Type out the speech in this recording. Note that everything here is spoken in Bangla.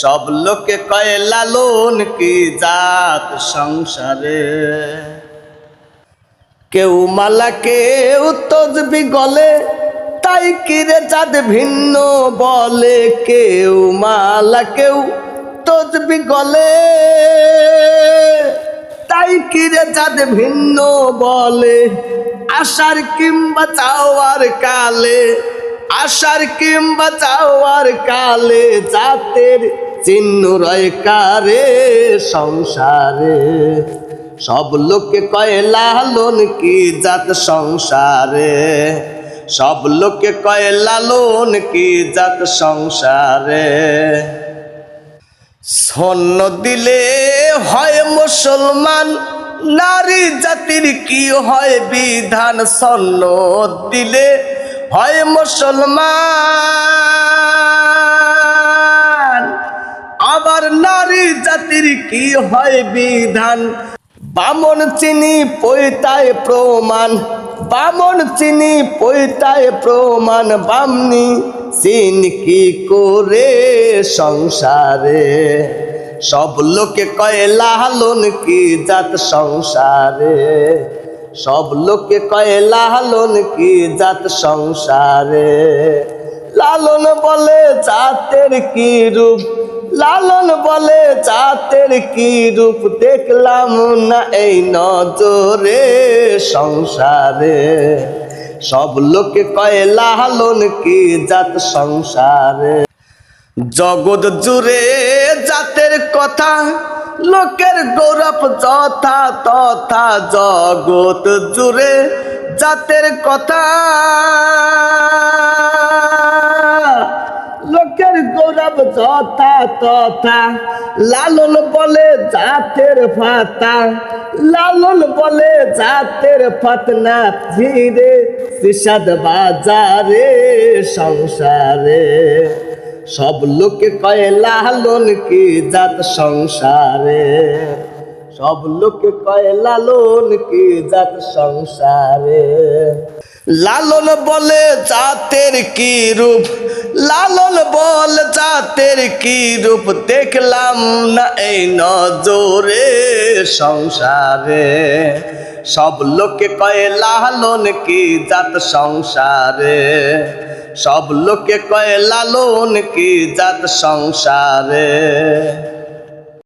সব লোকে কয়, লালন কি জাত সংসারে? কেউ মালা, কেউ তজবি গলে, তাই কিরে চাঁদ ভিন্ন বলে? কেউ মালা, কেউ তজবি গলে, তাই কিরে চাঁদ ভিন্ন বলে? আশার কিংবা চাওয়ার কালে, আশার কিংবা চাওয়ার কালে জাতের চিহ্ন রয় কারে সংসারে। সব লোকে কয়, লালন কি জাত সংসারে? সব লোকে কয়, লালন কি জাত সংসারে? স্বর্ণ দিলে হয় মুসলমান, নারী জাতির কি হয় বিধান? স্বর্ণ দিলে হয় মুসলমান। জাতির কি হয় বিধান? বামন চিনি পৈতায় প্রমাণ, বামন চিনি পৈতায় প্রমাণ, বামনি চিন কি করে সংসারে? সব লোকে কয়, লালন কি জাত সংসারে? সব লোকে কয়, লালন কি জাত সংসারে? লালন বলে জাতের কি রূপ? লালন বলে জাতের কি রূপ দেখলাম না এই নজরে সংসারে? সব লোকে কয়, লালন কি জাত সংসারে? জগৎ জুড়ে জাতের কথা, লোকের গৌরব যথা তথা জগৎ জুড়ে জাতের কথা। গৌরব যথা তথা, লালন বলে জাতের ফাতা লালন বলে জাতের ফাতনা ধীরে সিসাদ বাজারে, সংসারে। সব লোকে কয়, লালন কি জাত সংসারে? সব লোকে কয়, লালন কি জাত সংসারে? লালন বলে জাতের কি রূপ? লালন বল জাতের কি রূপ দেখলাম না এই নজরে সংসারে? সব লোকে কয়ে, লালন কি জাত সংসারে? সব লোকে কয়ে, লালন কি জাত সংসারে?